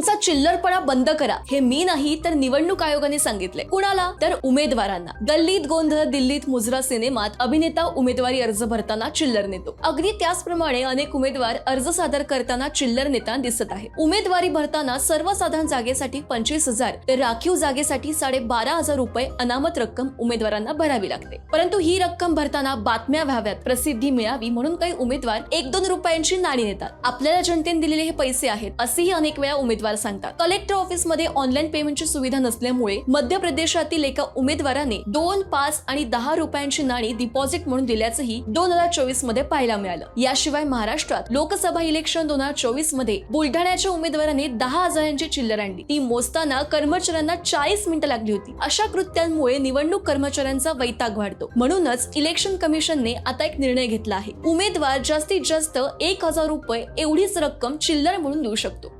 तुमचा चिल्लरपणा बंद करा. हे मी नाही तर निवडणूक आयोगाने सांगितले कुणाला? तर उमेदवारांना. गल्लीत गोंधळ दिल्लीत मुजरा सिनेमात अभिनेता उमेदवारी अर्ज भरताना चिल्लर नेतो. अगदी त्याचप्रमाणे अनेक उमेदवार अर्ज सादर करताना चिल्लर नेताना दिसत आहे. उमेदवारी भरताना सर्वसाधारण जागेसाठी पंचवीस हजार तर राखीव जागेसाठी साडे बारा हजार रुपये अनामत रक्कम उमेदवारांना भरावी लागते. परंतु ही रक्कम भरताना बातम्या व्हाव्यात प्रसिद्धी मिळावी म्हणून काही उमेदवार एक दोन रुपयांची नाणी नेतात. आपल्याला जनतेने दिलेले हे पैसे आहेत असेही अनेक वेळा उमेदवार उमेदवार सांगतात. कलेक्टर ऑफिसमध्ये ऑनलाईन पेमेंटची सुविधा नसल्यामुळे मध्य प्रदेशातील एका उमेदवाराने दोन पाच आणि दहा रुपयांची नाणी डिपॉझिट म्हणून दिल्याचंही दोन हजार चोवीसमध्ये पाहायला मिळालं. याशिवाय महाराष्ट्रात लोकसभा इलेक्शन दोन हजार चोवीसमध्ये बुलढाण्याच्या उमेदवाराने दहा हजारांची चिल्लर आणली. ती मोजताना कर्मचाऱ्यांना चाळीस मिनिटं लागली होती. अशा कृत्यांमुळे निवडणूक कर्मचाऱ्यांचा वैताग वाढतो. म्हणूनच इलेक्शन कमिशनने आता एक निर्णय घेतला आहे. उमेदवार जास्तीत जास्त एक हजार रुपये एवढीच रक्कम चिल्लर म्हणून देऊ शकतो.